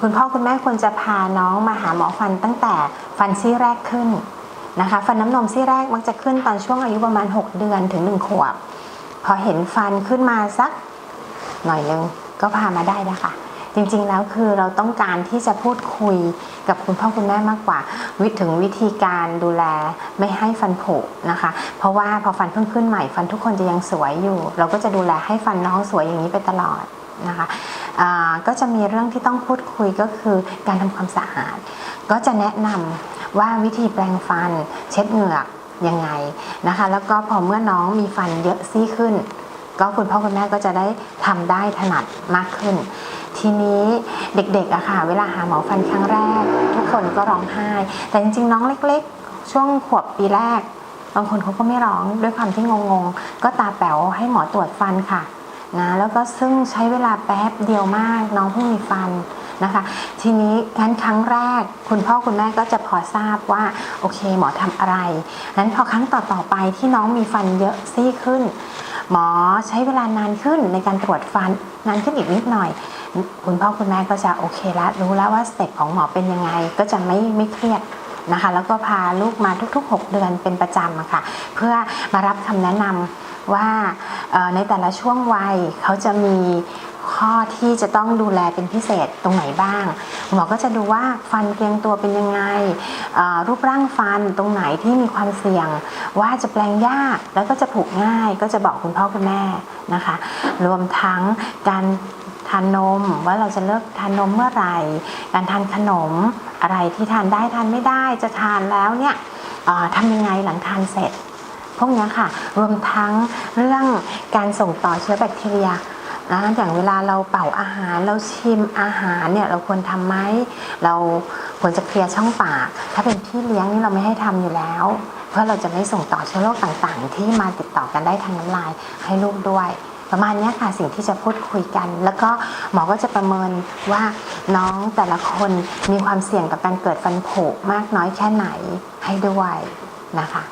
คุณพ่อคุณแม่ควรจะพาน้องมาหาหมอฟันตั้งแต่ฟันซี่แรกขึ้นนะคะ ฟันน้ำนมซี่แรกมักจะขึ้นตอนช่วงอายุประมาณ 6 เดือนถึง 1 ขวบ พอเห็นฟันขึ้นมาสักหน่อยนึงก็พามาได้นะคะ จริงๆแล้วคือเราต้องการที่จะพูดคุยกับคุณพ่อคุณแม่มากกว่า วิถึงวิธีการดูแลไม่ให้ฟันผุนะคะ เพราะว่าพอฟันเพิ่งขึ้นใหม่ฟันทุกคนจะยังสวยอยู่ เราก็จะดูแลให้ฟันน้องสวยอย่างนี้ไปตลอด นะคะก็จะมีเรื่องที่ต้องพูดคุยก็คือการทำความสะอาด ก็จะแนะนำว่าวิธีแปรงฟันเช็ดเหงือกยังไงนะคะ แล้วก็พอเมื่อน้องมีฟันเยอะซี่ขึ้น ก็คุณพ่อคุณแม่ก็จะได้ทำได้ถนัดมากขึ้นทีนี้เด็กๆอะค่ะ เวลาหาหมอฟันครั้งแรก ทุกคนก็ร้องไห้ แต่จริงๆ น้องเล็กๆ ช่วงขวบปีแรก บางคนเขาก็ไม่ร้องด้วยความที่งงๆ ก็ตาแป๋วให้หมอตรวจฟันค่ะ นะแล้วก็ซึ่งใช้เวลาแป๊บเดียวมากน้องเพิ่งมีฟันนะคะ ทีนี้งั้นครั้งแรกคุณพ่อคุณแม่ก็จะพอทราบว่าโอเค หมอทำอะไรนั้นพอครั้งต่อๆไปที่น้องมีฟันเยอะซี่ขึ้น หมอใช้เวลานานขึ้นในการตรวจฟันนานขึ้นอีกนิดหน่อย คุณพ่อคุณแม่ก็จะโอเคล้วรู้แล้วว่าสเต็ปของหมอเป็นยังไงก็จะไม่ไม่เครียด นะคะ แล้วก็พาลูกมาทุก ๆ 6 เดือนเป็นประจำะค่ะเพื่อมารับคำแนะนำว่าในแต่ละช่วงวัยเขาจะมีข้อที่จะต้องดูแลเป็นพิเศษตรงไหนบ้างหมอก็จะดูว่าฟันเรียงตัวเป็นยังไง รูปร่างฟันตรงไหนที่มีความเสี่ยง ว่าจะแปลงยากแล้วก็จะผุง่าย ก็จะบอกคุณพ่อคุณแม่นะคะ รวมทั้งการ ทานนมว่าเราจะเลิกทานนมเมื่อไหร่ การทานขนมอะไรที่ทานได้ทานไม่ได้จะทานแล้วเนี่ยทำยังไงหลังทานเสร็จ พวกนี้ค่ะ รวมทั้งเรื่องการส่งต่อเชื้อแบคทีเรียนะอย่างเวลาเราเป่าอาหารเราชิมอาหารเนี่ยเราควรทำไหมเราควรจะเคลียร์ช่องปาก ถ้าเป็นพี่เลี้ยงนี่เราไม่ให้ทำอยู่แล้ว เพื่อเราจะไม่ส่งต่อเชื้อโรคต่างๆ ที่มาติดต่อกันได้ทางน้ำลายให้ลูกด้วย ประมาณนี้ค่ะสิ่งที่จะพูดคุยกัน แล้วก็หมอก็จะประเมินว่าน้องแต่ละคนมีความเสี่ยงกับการเกิดฟันผุมากน้อยแค่ไหนให้ด้วยนะคะ